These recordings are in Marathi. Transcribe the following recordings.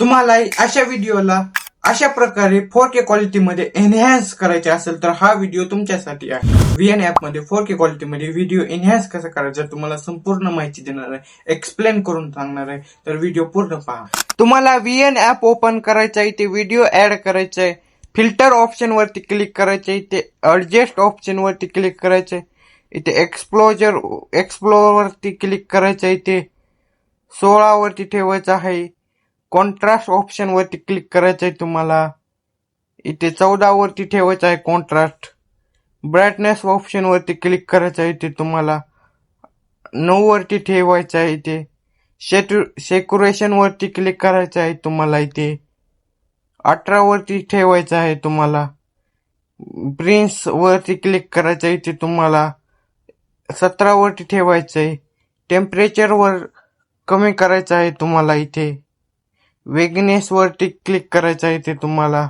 तुम्हाला अशा व्हिडिओला अशा प्रकारे फोर के क्वालिटीमध्ये एनहॅन्स करायचे असेल तर हा व्हिडिओ तुमच्यासाठी आहे. व्ही एन ॲपमध्ये फोर के क्वालिटीमध्ये व्हिडिओ एनहॅन्स कसा करायचा तुम्हाला संपूर्ण माहिती देणार आहे एक्सप्लेन करून सांगणार आहे तर व्हिडिओ पूर्ण पहा. तुम्हाला व्ही एन ॲप ओपन करायचा आहे ते व्हिडिओ ॲड करायचा आहे. फिल्टर ऑप्शनवरती क्लिक करायचे इथे ॲडजस्ट ऑप्शनवरती क्लिक करायचे इथे एक्सप्लोजर एक्सप्लोरवरती क्लिक करायचं इथे सोळावरती ठेवायचं आहे. कॉन्ट्रास्ट ऑप्शन वरती क्लिक करायचं आहे तुम्हाला. इथे चौदा वरती ठेवायचं आहे कॉन्ट्रास्ट ब्राईटनेस ऑप्शन वरती क्लिक करायचं आहे इथे तुम्हाला. नऊ वरती ठेवायचं आहे इथे. शेटू सेक्युरेशन वरती क्लिक करायचं आहे तुम्हाला इथे. अठरा वरती ठेवायचं आहे तुम्हाला. प्रिन्स वरती क्लिक करायचं आहे इथे तुम्हाला. सतरा वरती ठेवायचं आहे. टेम्परेचर वर कमी करायचं आहे तुम्हाला इथे. वेगनेस वरती क्लिक करायचं आहे इथे तुम्हाला.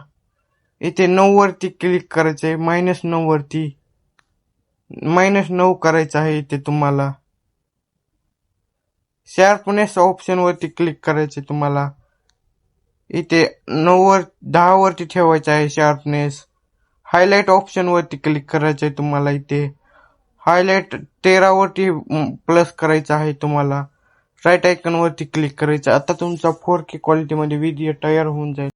इथे नऊ वरती क्लिक करायचं आहे. मायनस नऊ वरती मायनस नऊ करायचं आहे इथे तुम्हाला. शार्पनेस ऑप्शन वरती क्लिक करायचे तुम्हाला. इथे नऊ वर दहा वरती ठेवायचं आहे शार्पनेस हायलाइट ऑप्शन वरती क्लिक करायचं आहे तुम्हाला इथे. हायलाइट तेरा वरती प्लस करायचं आहे तुम्हाला. राईट आयकॉन वरती क्लिक करायचं. आता तुमचा फोर के क्वालिटीमध्ये व्हिडिओ तयार होऊन जाईल.